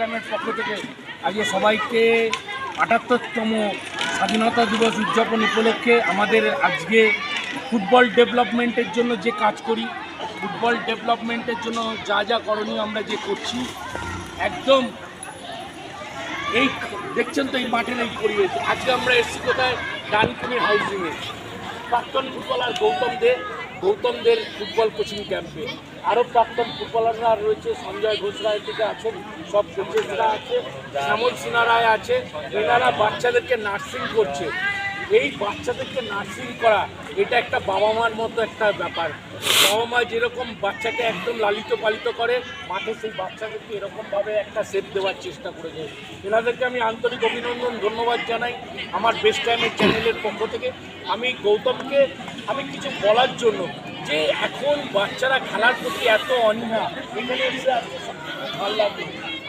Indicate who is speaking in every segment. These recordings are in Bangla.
Speaker 1: টাইমের পক্ষ থেকে আজকে সবাইকে আটাত্তরতম স্বাধীনতা দিবস উদযাপন উপলক্ষে আমাদের আজকে ফুটবল ডেভেলপমেন্টের জন্য যে কাজ করি, ফুটবল ডেভেলপমেন্টের জন্য যা যা করণীয় আমরা যে করছি, একদম এই দেখছেন তো এই মাঠের এই পরিবেশ। আজকে আমরা এসেছি কোথায়? ডানকুনি হাউজিংয়ে প্রাক্তন ফুটবলার গৌতম দে, গৌতম দের ফুটবল কোচিং ক্যাম্পে আরও প্রাক্তন ফুটবলাররা রয়েছে, সঞ্জয় ঘোষ রায় থেকে আছেন, সব কোচেসরা আছে, শ্যামল সিনহা রায় আছে, এনারা বাচ্চাদেরকে নার্সিং করছে। এই বাচ্চাদেরকে নার্সিং করা, এটা একটা বাবা মার মতো একটা ব্যাপার। বাবা মা যেরকম বাচ্চাকে একদম লালিত পালিত করে, মাঠে সেই বাচ্চাদেরকে এরকমভাবে একটা সেপ দেওয়ার চেষ্টা করেছে। এনাদেরকে আমি আন্তরিক অভিনন্দন, ধন্যবাদ জানাই আমার বেস্ট টাইমের চ্যানেলের পক্ষ থেকে। আমি গৌতমকে, আমি কিছু বলার জন্য যে এখন বাচ্চারা খেলার প্রতি এত অনীহা ভালো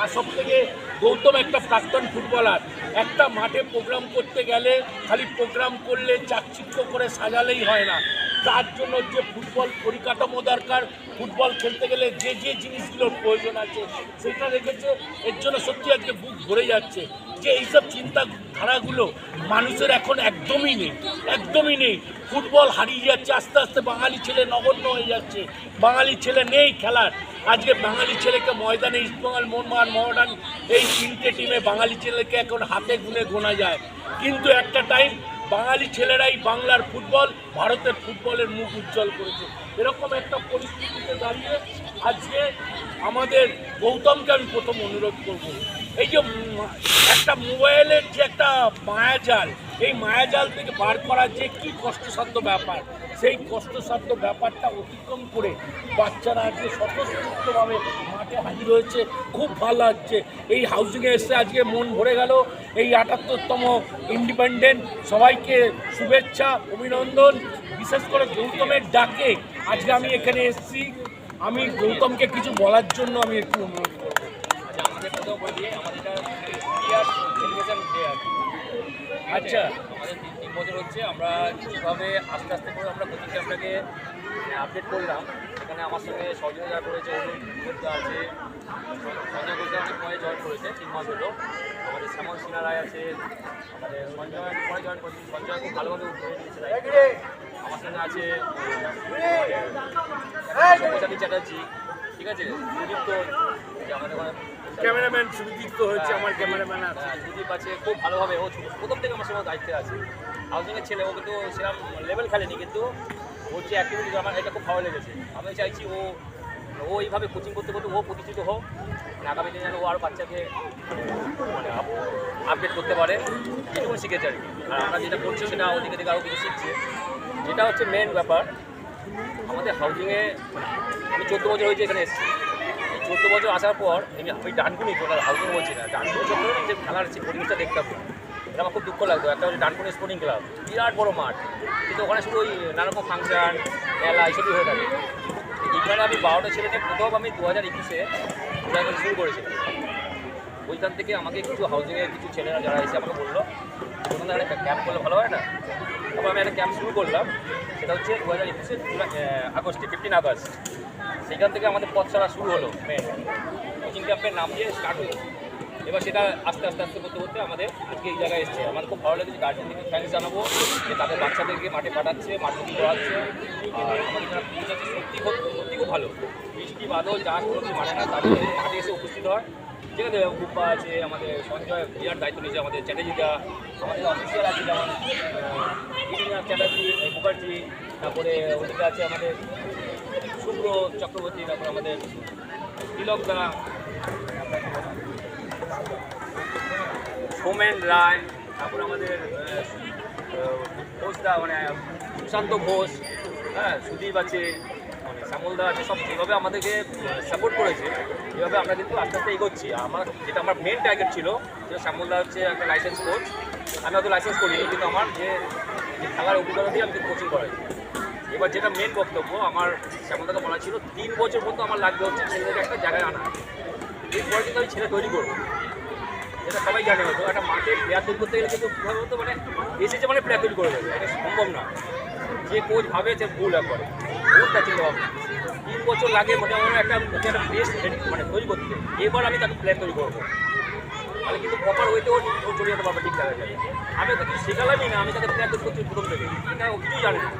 Speaker 1: আর সব থেকে গৌতম একটা প্রাক্তন ফুটবলার। একটা মাঠে প্রোগ্রাম করতে গেলে খালি প্রোগ্রাম করলে চাকচিক্য করে সাজালেই হয় না। তার জন্য যে ফুটবল পরিকাঠামো দরকার, ফুটবল খেলতে গেলে যে যে জিনিসগুলোর প্রয়োজন আছে, সেটা রেখেছে। এর জন্য সত্যি আজকে বুক ভরে যাচ্ছে। যে এইসব চিন্তাধারাগুলো মানুষের এখন একদমই নেই একদমই নেই। ফুটবল হারিয়ে যাচ্ছে, আস্তে আস্তে বাঙালি ছেলে নগণ্য হয়ে যাচ্ছে। বাঙালি ছেলে নেই খেলার। আজকে বাঙালি ছেলেকে ময়দানে ইস্টবেঙ্গল মোহনবাগান মডার্ন এই তিনটে টিমে বাঙালি ছেলেকে এখন হাতে গুনে গোনা যায়। কিন্তু একটা টাইম বাঙালি ছেলেরাই বাংলার ফুটবল, ভারতের ফুটবলের মুখ উজ্জ্বল করেছে। এরকম একটা পরিস্থিতিতে দাঁড়িয়ে আজকে আমাদের গৌতমকে আমি প্রথম অনুরোধ করব। এই যে একটা মোবাইলের যে একটা মায়াজাল, এই মায়াজাল থেকে বার করার যে কি কষ্টসাধ্য ব্যাপার, সেই কষ্টসাধ্য ব্যাপারটা অতিক্রম করে বাচ্চারা আজকে স্বতঃস্ফূর্তভাবে মাঠে হাজির হয়েছে, খুব ভালো লাগছে। এই হাউজিংয়ে এসে আজকে মন ভরে গেল। এই আটাত্তরতম ইন্ডিপেন্ডেন্ট সবাইকে শুভেচ্ছা, অভিনন্দন। বিশেষ করে গৌতমের ডাকে আজকে আমি এখানে এসেছি। আমি গৌতমকে কিছু বলার জন্য আমি একটু অনুরোধ
Speaker 2: আচ্ছা আমাদের দিয়ে এটা সেলিব্রেশন ডে আর
Speaker 1: আচ্ছা।
Speaker 2: আমাদের তিন বছর হচ্ছে আমরা কীভাবে আস্তে আস্তে করে আমরা কোচিং ক্যাম্পটাকে আপডেট করলাম। এখানে আমার সঙ্গে সহযোগিতা করেছে অরুণ আছে সঞ্জয় গুপ্তা অনেক পরে জয়েন করেছে তিন মাস হলো। আমাদের শ্যামল সিনহা রায় আছে আমাদের সঞ্জয় অনেক পরে জয়েন করেছে সঞ্জয় খুব ভালোভাবে উঠে দায়িত্ব। আমার সঙ্গে আছে সব্যসাচী চ্যাটার্জি ঠিক আছে? সুদীপ্ত যে আমাদের ওখানে
Speaker 1: ক্যামেরাম্যান সুদীপ্ত হচ্ছে আমার ক্যামেরাম্যান আছে।
Speaker 2: হ্যাঁ, সুদীপ আছে খুব ভালোভাবে ও প্রথম থেকে আমার সঙ্গে দায়িত্বে আছে। হাউজিংয়ের ছেলে ও কিন্তু সেরকম লেভেল খেলেনি কিন্তু ওর যে অ্যাক্টিভিটি আমার এটা খুব ভালো লেগেছে। আমি চাইছি ও ও এইভাবে কোচিং করতে করতে ও প্রতিষ্ঠিত হোক। মানে আগামী দিনে যেন ও আরও বাচ্চাকে মানে আপডেট করতে পারে। যেটুকু শিখেছে আর কি। আর আমরা যেটা করছি সেটা ওদিকে থেকে আরও কিছু শিখছে। যেটা হচ্ছে মেন ব্যাপার আমাদের হাউজিংয়ে আমি চোদ্দ বছর হয়েছে এখানে এসেছি। চোদ্দ বছর আসার পর আমি আমি ডানকুনি তো হাউজিং বলছি না, ডানকুনি চত্বরে যে খেলার যে পরিবেশটা দেখতাম এটা আমার খুব দুঃখ লাগতো, একটা হচ্ছে ডানকুনি স্পোর্টিং ক্লাব বিরাট বড় মাঠ। কিন্তু ওখানে শুধু ওই নানারকম ফাংশন মেলা, এইসবই হয়ে থাকে। এখানে আমি বারোটা ছেলেকে প্রথম আমি দু হাজার একুশে শুরু করেছিলাম ওইখান থেকে আমাকে কিছু হাউজিংয়ের কিছু ছেলেরা যারা এসে আমাকে বলল ওখানে একটা ক্যাম্প করলে ভালো হয় না? তারপর আমি একটা ক্যাম্প শুরু করলাম। সেটা হচ্ছে দু হাজার একুশে আগস্টে ফিফটিন আগস্ট। সেখান থেকে আমাদের পথ চলা শুরু হলো কোচিং ক্যাম্পের নাম দিয়ে স্টার্ট হলো। এবার সেটা আস্তে আস্তে আস্তে করতে করতে আমাদের আজকে এই জায়গায় এসছে। আমার খুব ভালো লেগেছে গার্জেনদেরকে থ্যাংকস জানাব যে তাদের বাচ্চাদেরকে মাঠে পাঠাচ্ছে, মাঠে করাচ্ছে আর আমাদের যারা পুলিশ আছে, সত্যি খুব সত্যি খুব ভালো। বৃষ্টি, বাদল, যা কোনো মানে না, তাদের মাঠে এসে উপস্থিত হয়। আছে গুপ্পা আছে, আমাদের সঞ্জয় বিরাট দায়িত্ব নিয়েছে আমাদের চ্যাটার্জিদা আমাদের অফিসিয়াল আছে যেমন চ্যাটার্জি মুখার্জি, তারপরে ওদিকে আছে আমাদের চক্রবর্তী তারপর আমাদের তিলকদা সোমেন রায়, তারপর আমাদের ঘোষদা মানে সুশান্ত ঘোষ হ্যাঁ সুদীপ আছে মানে শ্যামলদা আছে, সব যেভাবে আমাদেরকে সাপোর্ট করেছে, এভাবে আমরা কিন্তু আস্তে আস্তে এগোচ্ছি। আমার, যেটা আমার মেন টার্গেট ছিল, যে শ্যামলদা হচ্ছে একটা লাইসেন্স কোচ আমি হয়তো লাইসেন্স করিনি, কিন্তু আমার যে যে খেলার অভিজ্ঞতা দিয়ে আমি কোচিং করাই। এবার যেটা মেন বক্তব্য, আমার শ্যামলদাকে বলা ছিল, তিন বছর মতো আমার লাগবে হচ্ছে ছেলেদেরকে একটা জায়গায় আনা। এরপরে কিন্তু আমি ছেলে তৈরি করব। যেটা সবাই জানে হয়তো, একটা মাঠে প্লেয়ার তৈরি করতে গেলে কিন্তু কীভাবে হতো মানে এসেছে মানে প্লেয়ার তৈরি করে দেবে, এটা সম্ভব না। যে কোচ ভাবে, সে ভুল করে। বহুতটা চিন্তা ভাবনা। তিন বছর লাগে মোটামুটি একটা একটা বেস মানে তৈরি করতে। এবার আমি তাকে প্ল্যান তৈরি করব। তাহলে কিন্তু প্রপার ওয়েতে ও ও চলে যেতে পারবে, ঠিক জায়গায় আমি কিছু শেখালামই না, আমি তাকে প্ল্যান তৈরি করছি প্রথম থেকে। এটা কিছুই জানে না।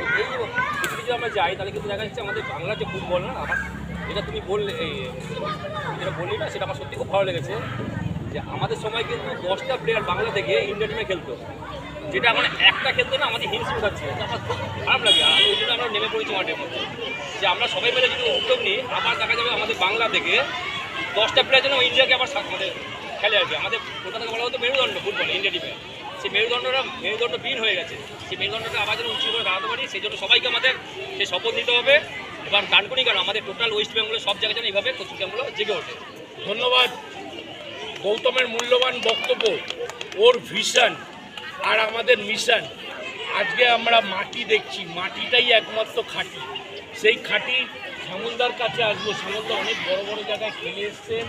Speaker 2: এই যে কিছু কিছু আমরা যাই, তাহলে কিন্তু দেখা যাচ্ছে আমাদের বাংলা যে ফুটবল, না, আমার যেটা তুমি বললে, এই, যেটা বললি না, সেটা আমার সত্যি খুব ভালো লেগেছে যে আমাদের সময় কিন্তু দশটা প্লেয়ার বাংলা থেকে ইন্ডিয়া টিমে খেলতো। যেটা এখন একটা খেলতো না, আমাদের হিংসে উঠাচ্ছে আমার খুব খারাপ লাগে, আর ওই জন্য আমরা নেমে পড়েছি মাঠের মধ্যে। যে আমরা সবাই মিলে যদি উদ্যোগ নিই, আবার দেখা যাবে আমাদের বাংলা থেকে দশটা প্লেয়ার যেন ইন্ডিয়াকে আবার আমাদের খেলে আসবে আমাদের কলকাতা থেকে বলা হতো মেরুদণ্ড ফুটবল ইন্ডিয়া টিমে সেই মেরুদণ্ডটা, মেরুদণ্ড বিন হয়ে গেছে। সেই মেরুদণ্ডটা আবার যেন উঁচু করে দাঁড়াতে পারি, সেই জন্য সবাইকে আমাদের সেই শপথ নিতে হবে। এবং ডানকুনি কেন? আমাদের টোটাল ওয়েস্ট বেঙ্গলের সব জায়গায় যেন এইভাবে কোচিং ক্যাম্পগুলো জেগে ওঠে।
Speaker 1: ধন্যবাদ। গৌতমের মূল্যবান বক্তব্য, ওর ভিশন আর আমাদের মিশন আজকে আমরা মাটি দেখছি, মাটিটাই একমাত্র খাঁটি। সেই খাঁটি শ্যামলদার কাছে আসব। শ্যামলদা অনেক বড় বড় জায়গায় খেলে এসছেন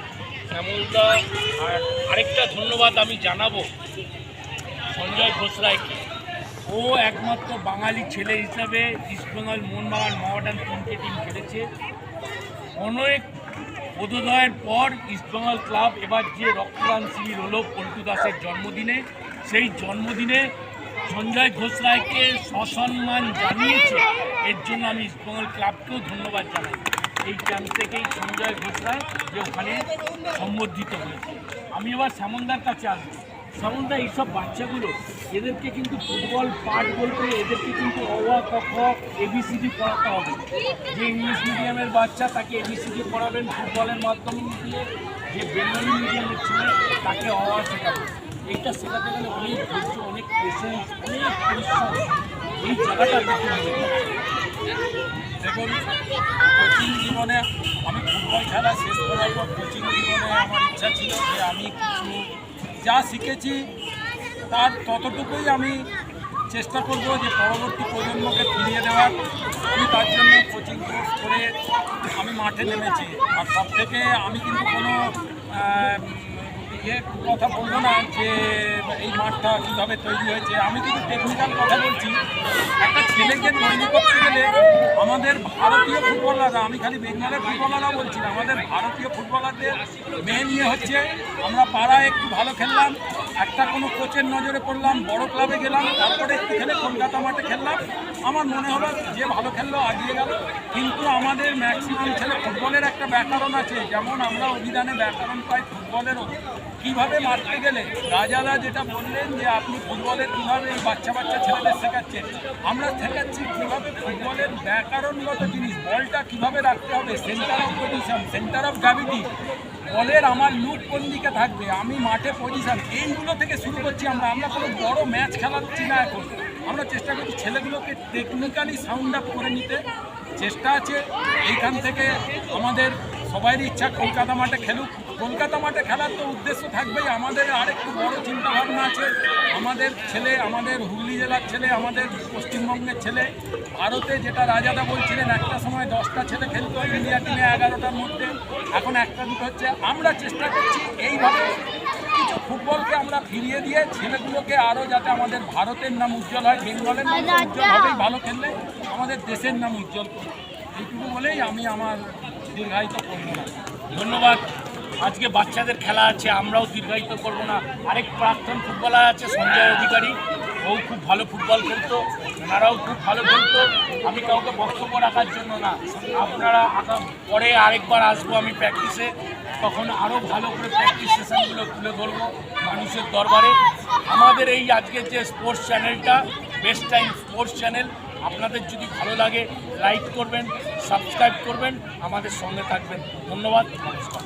Speaker 1: শ্যামলদা, আর আরেকটা ধন্যবাদ আমি জানাব সঞ্জয় ঘোষ রায়কে ও একমাত্র বাঙালি ছেলে হিসাবে ইস্টবেঙ্গল মোহনবাগান মহাডান তিনটে টিম খেলেছে। অনেক বোধোদয়ের পর ইস্টবেঙ্গল ক্লাব এবার যে রক্তদান শিবির হলো পল্টু দাসের জন্মদিনে, সেই জন্মদিনে সঞ্জয় ঘোষ রায়কে সসম্মান জানিয়েছে। এর জন্য আমি ইস্টবেঙ্গল ক্লাবকেও ধন্যবাদ জানাই। এই ক্যাম্প থেকেই সঞ্জয় ঘোষ রায় যে ওখানে সম্বর্ধিত হয়েছে। আমি এবার শ্যামলদার কাছে আসব। শ্যামলদা এইসব বাচ্চাগুলো, এদেরকে কিন্তু ফুটবল পাঠ বলতে এদেরকে কিন্তু অওয়া ক, খ এবিসিডি পড়াতে হবে। যে ইংলিশ মিডিয়ামের বাচ্চা তাকে এবিসিডি পড়াবেন ফুটবলের মাধ্যমে। দিয়ে যে বেঙ্গলি মিডিয়ামের ছেলে তাকে অওয়া শেখাবেন। এইটা শেখাতে গেলে অনেক ধৈর্য অনেক পেশেন্স অনেক পরিশ্রম। এই জায়গাটা
Speaker 3: দেখুন কোচিং জীবনে আমি ফুটবল খেলা শেষ করার পর কোচিং জীবনে আমার ইচ্ছা ছিল যে আমি কিছু যা শিখেছি, তার ততটুকুই আমি চেষ্টা করব যে পরবর্তী প্রজন্মকে ফিরিয়ে দেওয়ার। আমি তার জন্য কোচিং কোর্স করে আমি মাঠে নেমেছি। আর সব থেকে আমি কিন্তু কোনো ইয়ে কথা বলব না যে এই মাঠটা কীভাবে তৈরি হয়েছে। আমি কিন্তু টেকনিক্যাল কথা বলছি। একটা ছেলেকে তৈরি করতে গেলে আমাদের ভারতীয় ফুটবলাররা, আমি খালি বেঙ্গলের ফুটবলাররা বলছি না, আমাদের ভারতীয় ফুটবলারদের মেন ইয়ে হচ্ছে, আমরা পাড়ায় একটু ভালো খেললাম, একটা কোনো কোচের নজরে পড়লাম, বড় ক্লাবে গেলাম, তারপরে একটু খেলে কলকাতা মাঠে খেললাম। আমার মনে হলো যে ভালো খেললো, আগিয়ে গেল। কিন্তু আমাদের ম্যাক্সিমাম ছেলে ফুটবলের একটা ব্যাকরণ আছে, যেমন আমরা অভিধানে ব্যাকরণ পাই ফুটবলেরও। কীভাবে মারতে গেলে রাজাদা যেটা বললেন যে আপনি ফুটবলের কীভাবে এই বাচ্চা বাচ্চা ছেলেদের শেখাচ্ছেন, আমরা শেখাচ্ছি কীভাবে ফুটবলের ব্যাকরণগত জিনিস, বলটা কীভাবে রাখতে হবে centre of position centre of gravity বলের আমার লুট কোন দিকে থাকবে, আমি মাঠে পজিশন এইগুলো থেকে শুরু করছি আমরা আমরা কোনো বড় ম্যাচ খেলাচ্ছি না এখন। আমরা চেষ্টা করছি ছেলেগুলোকে টেকনিক্যালি সাউন্ড আপ করে নিতে, চেষ্টা আছে, এইখান থেকে আমাদের সবারই ইচ্ছা কলকাতা মাঠে খেলুক। কলকাতা মাঠে খেলার তো উদ্দেশ্য থাকবেই। আমাদের আরেকটু বড় চিন্তা ভাবনা আছে। আমাদের ছেলে, আমাদের হুগলি জেলার ছেলে, আমাদের পশ্চিমবঙ্গের ছেলে। ভারতে যেটা রাজাদা বলছিলেন, একটা সময় দশটা ছেলে খেলতো ইন্ডিয়া টিমে এগারোটার মধ্যে। এখন একটা দুটো হচ্ছে। আমরা চেষ্টা করছি এইভাবে কিছু ফুটবলকে আমরা ফিরিয়ে দিয়ে ছেলেগুলোকে আরও যাতে আমাদের ভারতের নাম উজ্জ্বল হয়, বেঙ্গলের নাম উজ্জ্বল হবেই, ভালো খেললে আমাদের দেশের নাম উজ্জ্বল। করবে এইটুকু বলেই আমি আমার দীর্ঘায়িত করব
Speaker 1: ধন্যবাদ। আজকে বাচ্চাদের খেলা আছে, আমরাও দীর্ঘায়িত করব না। আরেক প্রাক্তন ফুটবলার আছে, সঞ্জয় অধিকারী। ও খুব ভালো ফুটবল খেলতো, ওনারাও খুব ভালো খেলতো। আমি কাউকে বক্তব্য রাখার জন্য না। আপনারা পরে আরেকবার আসব আমি প্র্যাকটিসে তখন আরও ভালো করে প্র্যাকটিস সেশনগুলো তুলে ধরবো মানুষের দরবারে। আমাদের এই আজকের যে স্পোর্টস চ্যানেলটা বেস্ট টাইম স্পোর্টস চ্যানেল আপনাদের যদি ভালো লাগে লাইক করবেন সাবস্ক্রাইব করবেন, আমাদের সঙ্গে থাকবেন। ধন্যবাদ, নমস্কার।